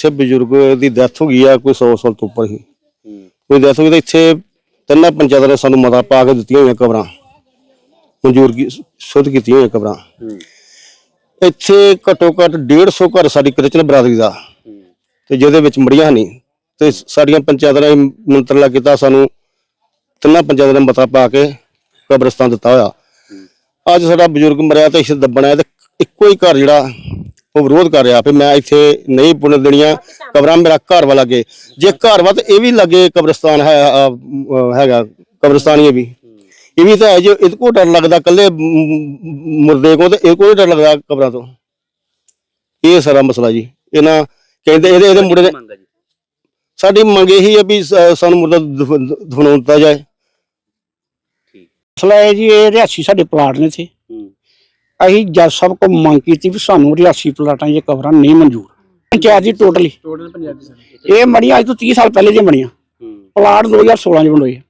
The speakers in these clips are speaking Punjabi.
ਇੱਥੇ ਬਜ਼ੁਰਗ ਦੀ ਡੈਥ ਹੋ ਗਈ ਆ ਕੋਈ 100 ਸਾਲ ਤੋਂ ਉੱਪਰ ਹੀ। ਕੋਈ ਡੈਥ ਹੋ ਗਈ ਤਾਂ ਇੱਥੇ ਤਿੰਨਾਂ ਪੰਚਾਇਤਾਂ ਨੇ ਸਾਨੂੰ ਮਤਾ ਪਾ ਕੇ ਦਿੱਤੀਆਂ ਹੋਈਆਂ ਕਬਰਾਂ। ਮਨਜ਼ੂਰ ਕੀ ਸ਼ੁੱਧ ਕੀਤੀਆਂ ਹੋਈਆਂ ਕਬਰਾਂ। ਇੱਥੇ ਘੱਟੋ ਘੱਟ 150 ਘਰ ਸਾਡੀ ਕ੍ਰਿਸਚਨ ਬਰਾਦਰੀ ਦਾ। ਤੇ ਜਿਹਦੇ ਵਿੱਚ ਮੜੀਆਂ ਨਹੀਂ। ਤੇ ਸਾਡੀਆਂ ਪੰਚਾਇਤਾਂ ਨੇ ਮੰਤਰਲਾ ਕੀਤਾ ਸਾਨੂੰ ਤਿੰਨਾਂ ਪੰਚਾਇਤਾਂ ਨੇ ਮਤਾ ਪਾ ਕੇ ਕਬਰਸਤਾਨ ਦਿੱਤਾ ਹੋਇਆ। ਅੱਜ ਸਾਡਾ ਬਜ਼ੁਰਗ ਮਰਿਆ ਤੇ ਇਸ ਦੱਬਣਾ ਤੇ ਇੱਕੋ ਹੀ ਘਰ ਜਿਹੜਾ ਉਹ ਵਿਰੋਧ ਕਰ ਰਿਹਾ ਵੀ ਮੈਂ ਇੱਥੇ ਨਹੀਂ ਪੁੱਣ ਦੇਣੀਆਂ ਕਬਰਾਂ ਮੇਰਾ ਘਰ ਵਾਲਾ ਲੱਗੇ ਜੇ ਘਰ ਵਾ ਤੇ ਇਹ ਵੀ ਲੱਗੇ ਕਬਰਸਤਾਨ ਹੈ ਹੈਗਾ ਕਬਰਸਤਾਨ ਇਹ ਵੀ ਇਹ ਵੀ ਤਾਂ ਹੈ ਜੋ ਇਹਦੇ ਕੋਲ ਡਰ ਲੱਗਦਾ ਕੱਲੇ ਮੁਰਦੇ ਕੋ ਤੇ ਇਹ ਕੋਈ ਡਰ ਲੱਗਦਾ ਕਬਰਾਂ ਤੋਂ ਇਹ ਸਾਰਾ ਮਸਲਾ ਜੀ ਇਹਨਾਂ ਕਹਿੰਦੇ ਇਹਦੇ ਇਹਦੇ ਮੁੰਡੇ ਨੇ ਮੰਗਾ ਜੀ ਸਾਡੀ ਮੰਗ ਇਹੀ ਹੈ ਵੀ ਸ- ਸਾਨੂੰ ਮੁਰਦਾ ਦਫ- ਦਫਨਾਉਣ ਦਿੱਤਾ ਜਾਏ ਮਸਲਾ ਹੈ ਜੀ ਇਹ ਰਿਹਾਸੀ ਸਾਡੇ ਪਲਾਟ ਨੇ ਸੀ ਹੂੰ ਅਸੀਂ ਜੱਜ ਸਾਹਿਬ ਕੋਲ ਮੰਗ ਕੀਤੀ ਵੀ ਸਾਨੂੰ ਰਿਹਾਸੀ ਪਲਾਟਾਂ 'ਚ ਕਬਰਾਂ ਨਹੀਂ ਮਨਜ਼ੂਰ। ਪੰਚਾਇਤ ਦੀ ਟੋਟਲੀ ਟੋਟਲ ਪੰਜਾਬੀ ਸਰ। ਇਹ ਮੜੀਆਂ ਅੱਜ ਤੋਂ 30 ਸਾਲ ਪਹਿਲੇ ਦੀਆਂ ਬਣੀਆਂ ਪਲਾਟ 2016 ਚ ਬਣੋਏ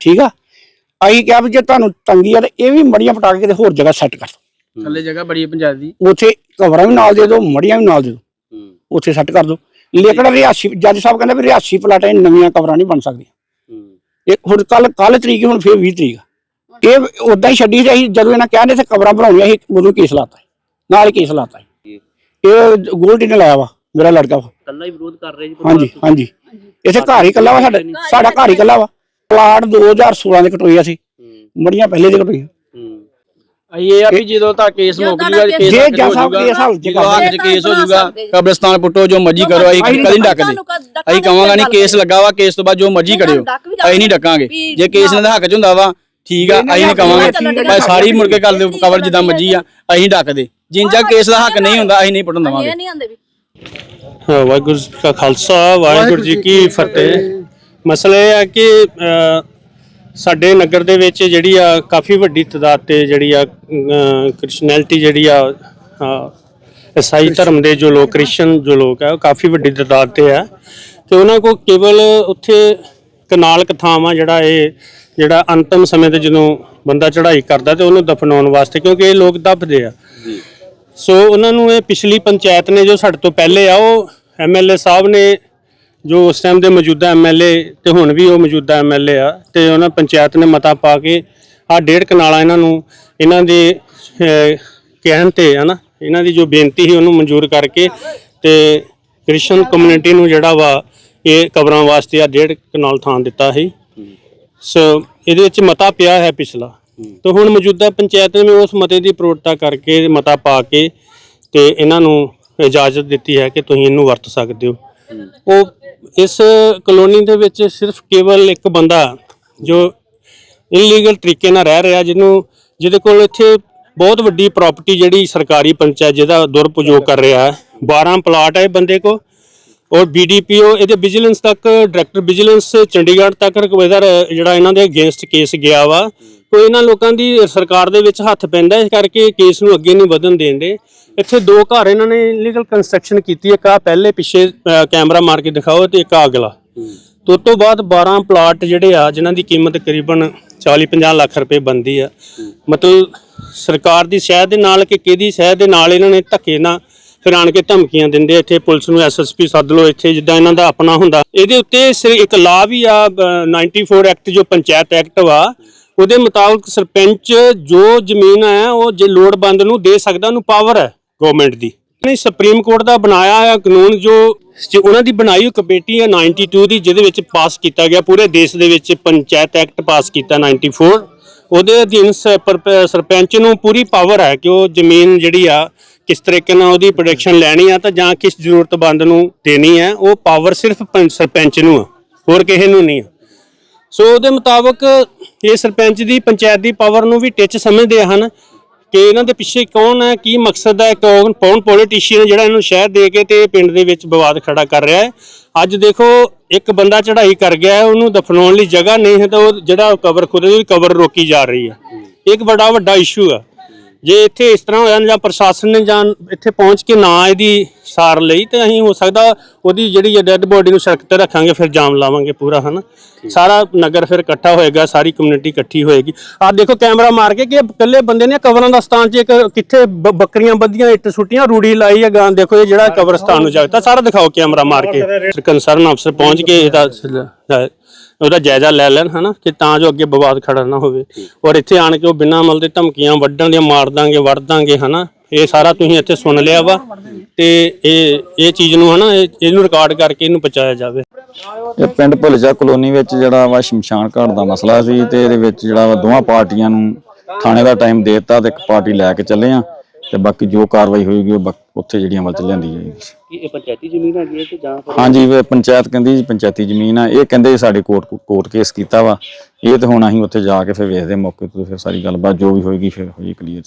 ਠੀਕ ਆ? ਅਸੀਂ ਕਿਹਾ ਵੀ ਜੇ ਤੁਹਾਨੂੰ ਤੰਗੀ ਆ ਤੇ ਇਹ ਵੀ ਮੜੀਆਂ ਪਟਾ ਕੇ ਕਿਤੇ ਹੋਰ ਜਗ੍ਹਾ ਸੈੱਟ ਕਰ ਥੱਲੇ ਜਗ੍ਹਾ ਬੜੀ ਪੰਜਾਬ ਦੀ। ਦਿਓ ਉੱਥੇ ਕਬਰਾਂ ਵੀ ਨਾਲ ਦੇ ਦਿਓ ਮੜੀਆਂ ਵੀ ਨਾਲ ਦੇ ਦਿਓ। ਉੱਥੇ ਸੈੱਟ ਕਰ ਦਿਓ। ਲੇਕਿਨ ਰਿਹਾਸੀ ਜੱਜ ਸਾਹਿਬ ਕਹਿੰਦੇ ਵੀ ਰਿਹਾਸੀ ਪਲਾਟਾਂ ਨਵੀਆਂ ਕਬਰਾਂ ਨਹੀਂ ਬਣ ਸਕਦੀਆਂ। ਇਹ ਹੁਣ ਕੱਲ ਕੱਲ ਤਰੀਕ ਹੁਣ ਫੇਰ 20 ਤਰੀਕ ਆ। ਇਹ ਉਦਾਂ ਹੀ ਛੱਡੀ ਅਸੀਂ ਜਦੋਂ ਇਹਨਾਂ ਕਹਿੰਦੇ ਤੇ ਕਬਰਾਂ ਬਣਾਉਣੀਆਂ ਸੀ ਉਦੋਂ ਕੇਸ ਲਾਤਾ ਨਾਲ ਹੀ ਕੇਸ ਲਾਤਾ ਜੀ। ਇਹ ਗੋਲਡੀ ਨੇ ਲਾਇਆ ਵਾ ਮੇਰਾ ਲੜਕਾ ਵਾ। ਕੱਲਾ ਹੀ ਵਿਰੋਧ ਕਰ ਰਹੇ ਜੀ ਹਾਂਜੀ ਹਾਂਜੀ। ਇੱਥੇ ਘਰ ਹੀ ਇਕੱਲਾ ਵਾ ਸਾਡਾ ਸਾਡਾ ਘਰ ਹੀ ਇਕੱਲਾ ਵਾ। ਪਲਾਟ 2016 ਦੇ ਕਟੋਈਆ ਸੀ। ਹੂੰ। ਮੜੀਆਂ ਪਹਿਲੇ ਦੇ ਅਸੀਂ ਇਹ ਆ ਵੀ ਜਦੋਂ ਤੱਕ ਕੇਸ ਮੁੱਕ ਜੂਗਾ ਕੇਸ ਜੇ ਹੋ ਸਾਹਿਬ ਕੇਸ ਹੱਲ ਚ ਕੇਸ ਹੋ ਜਾਊਗਾ ਕਬਰਸਤਾਨ ਪੁੱਟੋ ਜੋ ਮਰਜ਼ੀ ਕਰੋ ਅਸੀਂ ਕਦੀ ਨਹੀਂ ਡੱਕਦੇ। ਅਸੀਂ ਕਹਾਂਗਾ ਨਹੀਂ ਕੇਸ ਲੱਗਾ ਵਾ ਕੇਸ ਤੋਂ ਬਾਅਦ ਜੋ ਮਰਜ਼ੀ ਕਰਿਓ। ਅਸੀਂ ਨਹੀਂ ਡੱਕਾਂਗੇ। ਜੇ ਕੇਸ ਇਹਨਾਂ ਦੇ ਹੱਕ 'ਚ ਹੁੰਦਾ ਵਾ ਠੀਕ ਆ ਅਸੀਂ ਨਹੀਂ ਕਹਾਂਗੇ ਭਾਵੇਂ ਸਾਰੀ ਮੁੜ ਕੇ ਕਰ ਦਿਓ ਕਵਰ ਜਿੱਦਾਂ ਮਰਜ਼ੀ ਆ ਅਸੀਂ ਡੱਕਦੇ। ਜਿੰਜਾ ਕੇਸ ਦਾ ਹੱਕ ਨਹੀਂ ਹੁੰਦਾ ਅਸੀਂ ਨਹੀਂ ਪੁੱਟਣ ਦੇਵਾਂਗੇ। ਨਹੀਂ ਆਂਦੇ ਵੀ ਹਾਂ, ਵਾਹਿਗੁਰੂ ਜੀ ਕਾ ਖਾਲਸਾ ਵਾਹਿਗੁਰੂ ਜੀ ਕੀ ਫਤਿਹ। ਮਸਲਾ ਇਹ ਹੈ ਕਿ ਸਾਡੇ ਨਗਰ ਦੇ ਵਿੱਚ ਜਿਹੜੀ ਆ ਕਾਫੀ ਵੱਡੀ ਤਦਾਦ ਤੇ ਜਿਹੜੀ ਆ ਕ੍ਰਿਸਚੀਅਨਿਟੀ ਜਿਹੜੀ ਆ ਅ, ਈਸਾਈ ਧਰਮ ਦੇ ਜੋ ਲੋਕ ਕ੍ਰਿਸਚੀਅਨ ਜੋ ਲੋਕ ਆ ਉਹ ਕਾਫੀ ਵੱਡੀ ਤਦਾਦ ਤੇ ਆ। ਤੇ ਉਹਨਾਂ ਕੋ ਕੇਵਲ ਉੱਥੇ ਕਨਾਲ ਕਥਾਵਾਂ ਜਿਹੜਾ ਇਹ ਜਿਹੜਾ ਅੰਤਮ ਸਮੇਂ ਤੇ ਜਦੋਂ ਬੰਦਾ ਚੜ੍ਹਾਈ ਕਰਦਾ ਤੇ ਉਹਨੂੰ ਦਫਨਾਉਣ ਵਾਸਤੇ ਕਿਉਂਕਿ ਇਹ ਲੋਕ ਦੱਬਦੇ ਆ। ਸੋ ਉਹਨਾਂ ਨੂੰ ਇਹ ਪਿਛਲੀ ਪੰਚਾਇਤ ਨੇ ਜੋ ਸਾਡੇ ਤੋਂ ਪਹਿਲੇ ਆ ਉਹ ਐਮਐਲਏ ਸਾਹਿਬ ਨੇ ਜੋ ਉਸ ਟਾਈਮ ਦੇ ਮੌਜੂਦਾ ਐਮਐਲਏ ਤੇ ਹੁਣ ਵੀ ਉਹ ਮੌਜੂਦਾ ਐਮਐਲਏ ਆ ਤੇ ਉਹਨਾਂ ਪੰਚਾਇਤ ਨੇ ਮਤਾ ਪਾ ਕੇ ਆ ਡੇਢ ਕਨਾਲਾ ਇਹਨਾਂ ਨੂੰ ਇਹਨਾਂ ਦੇ ਕਹਿਣ ਤੇ ਹਨਾ ਇਹਨਾਂ ਦੀ ਜੋ ਬੇਨਤੀ ਸੀ ਉਹਨੂੰ ਮਨਜ਼ੂਰ ਕਰਕੇ ਤੇ ਕ੍ਰਿਸਚਨ ਕਮਿਊਨਿਟੀ ਨੂੰ ਜਿਹੜਾ ਵਾ ਇਹ ਕਬਰਾਂ ਵਾਸਤੇ ਆ, ਡੇਢ ਕਨਾਲ ਥਾਂ ਦਿੱਤਾ ਸੀ। ਸੋ ਇਹਦੇ ਵਿੱਚ ਮਤਾ ਪਿਆ ਹੈ ਪਿਛਲਾ। ਤੇ ਹੁਣ ਮੌਜੂਦਾ ਪੰਚਾਇਤ ਨੇ ਉਸ ਮਤੇ ਦੀ ਪ੍ਰੋੜਤਾ ਕਰਕੇ ਮਤਾ ਪਾ ਕੇ ਤੇ ਇਹਨਾਂ ਨੂੰ ਇਜਾਜ਼ਤ ਦਿੱਤੀ ਹੈ ਕਿ ਤੁਸੀਂ ਇਹਨੂੰ ਵਰਤ ਸਕਦੇ ਹੋ। ਉਹ ਇਸ ਕਲੋਨੀ ਦੇ ਵਿੱਚ ਸਿਰਫ ਕੇਵਲ ਇੱਕ ਬੰਦਾ ਜੋ ਇਲੀਗਲ ਤਰੀਕੇ ਨਾਲ ਰਹਿ ਰਿਹਾ, ਜਿਹਨੂੰ ਜਿਹਦੇ ਕੋਲ ਇੱਥੇ ਬਹੁਤ ਵੱਡੀ ਪ੍ਰਾਪਰਟੀ ਜਿਹੜੀ ਸਰਕਾਰੀ ਪੰਚਾਇਤ ਜਿਹਦਾ ਦੁਰਪਯੋਗ ਕਰ ਰਿਹਾ ਹੈ। 12 ਪਲਾਟ ਹੈ ਬੰਦੇ ਕੋ ਔਰ ਬੀਡੀਪੀਓ ਇਹਦੇ ਵਿਜੀਲੈਂਸ ਤੱਕ ਡਾਇਰੈਕਟਰ ਵਿਜੀਲੈਂਸ ਚੰਡੀਗੜ੍ਹ ਤੱਕ ਰਿਕਵੈਦਰ ਜਿਹੜਾ ਇਹਨਾਂ ਦੇ ਅਗੇਂਸਟ ਕੇਸ ਗਿਆ ਵਾ, ਕੋਈ ਇਹਨਾਂ ਲੋਕਾਂ ਦੀ ਸਰਕਾਰ ਦੇ ਵਿੱਚ ਹੱਥ ਪੈਂਦਾ, ਇਸ ਕਰਕੇ ਕੇਸ ਨੂੰ ਅੱਗੇ ਨਹੀਂ ਵਧਣ ਦੇਣ ਦੇ ਇੱਥੇ ਦੋ ਘਰ ਇਹਨਾਂ ਨੇ ਇਲੀਗਲ ਕੰਸਟਰਕਸ਼ਨ ਕੀਤੀ ਹੈ ਕਾ ਪਹਿਲੇ ਪਿੱਛੇ ਕੈਮਰਾ ਮਾਰ ਕੇ ਦਿਖਾਓ ਤੇ ਇੱਕ ਆ ਅਗਲਾ। ਤੇ ਉਸ ਤੋਂ ਬਾਅਦ 12 ਪਲਾਟ ਜਿਹੜੇ ਆ, ਜਿਨ੍ਹਾਂ ਦੀ ਕੀਮਤ ਤਕਰੀਬਨ 40-50 ਲੱਖ ਰੁਪਏ ਬੰਦੀ ਆ। ਮਤਲਬ ਸਰਕਾਰ ਦੀ ਸ਼ਹਿ ਦੇ ਨਾਲ ਕਿ ਕਿਹਦੀ ਸ਼ਹਿ ਦੇ ਨਾਲ ਇਹਨਾਂ ਨੇ ਧੱਕੇ ਨਾਲ ਫਿਰ ਆਣ ਕੇ ਧਮਕੀਆਂ ਦਿੰਦੇ ਇੱਥੇ ਪੁਲਿਸ ਨੂੰ ਐਸਐਸਪੀ ਸੱਦ ਲਓ ਇੱਥੇ, ਜਿੱਦਾਂ ਇਹਨਾਂ ਦਾ ਆਪਣਾ ਹੁੰਦਾ। ਇਹਦੇ ਉੱਤੇ ਸਿਰ ਇੱਕ ਲਾ ਵੀ ਆ 94 ਐਕਟ ਜੋ ਪੰਚਾਇਤ ਐਕਟ ਵਾ, ਉਹਦੇ ਮੁਤਾਬਕ ਸਰਪੰਚ ਜੋ ਜ਼ਮੀਨ ਹੈ, ਉਹ ਜੇ ਲੋੜਵੰਦ ਨੂੰ ਦੇ ਸਕਦਾ, ਉਹਨੂੰ ਪਾਵਰ ਹੈ ਗਵਰਨਮੈਂਟ ਦੀ। ਨਹੀਂ ਸੁਪਰੀਮ ਕੋਰਟ ਦਾ ਬਣਾਇਆ ਹੋਇਆ ਕਾਨੂੰਨ ਜੋ ਉਹਨਾਂ ਦੀ ਬਣਾਈ ਹੋਈ ਕਮੇਟੀ ਹੈ 92 ਦੀ, ਜਿਹਦੇ ਵਿੱਚ ਪਾਸ ਕੀਤਾ ਗਿਆ, ਪੂਰੇ ਦੇਸ਼ ਦੇ ਵਿੱਚ ਪੰਚਾਇਤ ਐਕਟ ਪਾਸ ਕੀਤਾ 94 ਉਹਦੇ ਅਧੀਨ ਸਰਪੰਚ ਨੂੰ ਪੂਰੀ ਪਾਵਰ ਹੈ ਕਿ ਉਹ ਜ਼ਮੀਨ ਜਿਹੜੀ ਆ ਕਿਸ ਤਰੀਕੇ ਨਾਲ ਉਹਦੀ ਪ੍ਰੋਡਕਸ਼ਨ ਲੈਣੀ ਆ ਤਾਂ ਜਾਂ ਕਿਸ ਜ਼ਰੂਰਤਮੰਦ ਨੂੰ ਦੇਣੀ ਹੈ ਉਹ ਪਾਵਰ ਸਿਰਫ ਪੰ- ਸਰਪੰਚ ਨੂੰ ਆ, ਹੋਰ ਕਿਸੇ ਨੂੰ ਨਹੀਂ ਆ। ਸੋ ਉਹਦੇ ਮੁਤਾਬਕ ਇਹ ਸਰਪੰਚ ਦੀ ਪੰਚਾਇਤ ਦੀ ਪਾਵਰ ਨੂੰ ਵੀ ਟਿੱਚ ਸਮਝਦੇ ਹਨ ਕਿ ਇਹਨਾਂ ਦੇ ਪਿੱਛੇ ਕੌਣ ਹੈ ਕੀ ਮਕਸਦ ਹੈ ਕੌਣ ਕੌਣ ਪੋਲੀਟੀਸ਼ੀਅਨ ਜਿਹੜਾ ਇਹਨੂੰ ਸ਼ਹਿਰ ਦੇ ਕੇ ਤੇ ਪਿੰਡ ਦੇ ਵਿੱਚ ਵਿਵਾਦ ਖੜਾ ਕਰ ਰਿਹਾ ਹੈ। ਅੱਜ ਦੇਖੋ, ਇੱਕ ਬੰਦਾ ਚੜ੍ਹਾਈ ਕਰ ਗਿਆ ਹੈ, ਉਹਨੂੰ ਦਫਨਾਉਣ ਲਈ ਜਗ੍ਹਾ ਨਹੀਂ ਹੈ ਤਾਂ ਉਹ ਜਿਹੜਾ ਕਵਰ ਖੁਦ ਦੀ ਕਵਰ ਰੋਕੀ ਜਾ ਰਹੀ ਹੈ। ਇੱਕ ਬੜਾ ਵੱਡਾ ਇਸ਼ੂ ਹੈ ਜੇ ਇੱਥੇ ਇਸ ਤਰ੍ਹਾਂ ਹੋਇਆ ਜਾਂ ਪ੍ਰਸ਼ਾਸਨ ਨੇ ਜਾਂ ਇੱਥੇ ਪਹੁੰਚ ਕੇ ਨਾ ਇਹਦੀ ਸਾਰ ਲਈ, ਤੇ ਅਸੀਂ ਹੋ ਸਕਦਾ ਉਹਦੀ ਜਿਹੜੀ ਡੈੱਡ ਬੋਡੀ ਨੂੰ ਸੜਕ ਤੇ ਰੱਖਾਂਗੇ ਫਿਰ ਜਾਮ ਲਾਵਾਂਗੇ ਪੂਰਾ ਹਨਾ? ਸਾਰਾ ਨਗਰ ਫਿਰ ਇਕੱਠਾ ਹੋਏਗਾ ਸਾਰੀ ਕਮਿਊਨਿਟੀ ਇਕੱਠੀ ਹੋਏਗੀ। ਆਹ ਦੇਖੋ ਕੈਮਰਾ ਮਾਰ ਕੇ ਕਿ ਇਕੱਲੇ ਬੰਦੇ ਨੇ ਕਬਰਾਂ ਦਾ ਸਥਾਨ 'ਚ ਇੱਕ ਕਿੱਥੇ ਬ- ਬੱਕਰੀਆਂ ਬੱਧੀਆਂ ਇੱਟ ਸੁੱਟੀਆਂ ਰੂੜੀ ਲਾਈ ਆ ਗਾਂ ਦੇਖੋ ਇਹ ਜਿਹੜਾ ਕਬਰਸਤਾਨ ਨੂੰ ਜਾਗਦਾ ਸਾਰਾ ਦਿਖਾਓ ਕੈਮਰਾ ਮਾਰ ਕੇ। ਕੰਸਰਨ ਅਫਸਰ ਪਹੁੰਚ ਕੇ ਇਹਦਾ ਸ- ਉਹਦਾ ਜਾਇਜ਼ਾ ਲੈ ਲੈਣ ਹਨਾ? ਕਿ ਤਾਂ ਜੋ ਅੱਗੇ ਵਿਵਾਦ ਖੜਾ ਨਾ ਹੋਵੇ। ਔਰ ਇੱਥੇ ਆਣ ਕੇ ਉਹ ਬਿਨਾਂ ਅਮਲ ਦੇ ਧਮਕੀਆਂ ਵੱਢਣ ਦੀਆਂ ਮਾਰ ਦਾਂਗੇ ਵੜ ਦਾਂਗੇ ਹਨਾ? ਇਹ ਸਾਰਾ ਤੁਸੀਂ ਇੱਥੇ ਸੁਣ ਲਿਆ ਵਾ ਤੇ ਇਹ ਇਹ ਚੀਜ਼ ਨੂੰ ਹਨਾ ਇਹ- ਇਹਨੂੰ ਰਿਕਾਰਡ ਕਰਕੇ ਇਹਨੂੰ ਪਹੁੰਚਾਇਆ ਜਾਵੇ। ਇਹ ਪਿੰਡ ਭੁੱਲਜਾ ਕਲੋਨੀ ਵਿੱਚ ਜਿਹੜਾ ਵਾ ਸ਼ਮਸ਼ਾਨ ਘਾਟ ਦਾ ਮਸਲਾ ਸੀ ਤੇ ਇਹਦੇ ਵਿੱਚ ਜਿਹੜਾ ਵਾ ਦੋਵਾਂ ਪਾਰਟੀਆਂ ਨੂੰ ਥਾਣੇ ਦਾ ਟਾਈਮ ਦੇ ਦਿੱਤਾ ਤੇ ਇੱਕ ਪਾਰਟੀ ਲੈ ਕੇ ਚੱਲੇ ਆ ਤੇ ਬਾਕੀ ਜੋ ਕਾਰਵਾਈ ਹੋਏਗੀ ਉਹ ਬਕ- ਉੱਥੇ ਜਿਹੜੀਆਂ ਅਮਲ ਚ ਲਿਆਂਦੀ ਜਾਏਗੀ। ਕੀ ਇਹ ਪੰਚਾਇਤੀ ਜ਼ਮੀਨ ਹੈਗੀ ਹੈ ਕਿ ਜਾਂ ਫਿਰ ਹਾਂਜੀ ਇਹ ਪੰਚਾਇਤ ਕਹਿੰਦੀ ਜੀ ਪੰਚਾਇਤੀ ਜ਼ਮੀਨ ਆ। ਇਹ ਕਹਿੰਦੇ ਸਾਡੇ ਕੋਰਟ ਕੋਰਟ ਕੇਸ ਕੀਤਾ ਵਾ। ਇਹ ਤੇ ਹੁਣ ਅਸੀਂ ਉੱਥੇ ਜਾ ਕੇ ਫਿਰ ਵੇਖਦੇ ਹਾਂ ਮੌਕੇ ਤੇ ਫਿਰ ਸਾਰੀ ਗੱਲਬਾਤ ਜੋ ਵੀ ਹੋਏਗੀ ਫਿਰ ਹੋਈ ਕਲੀਅਰ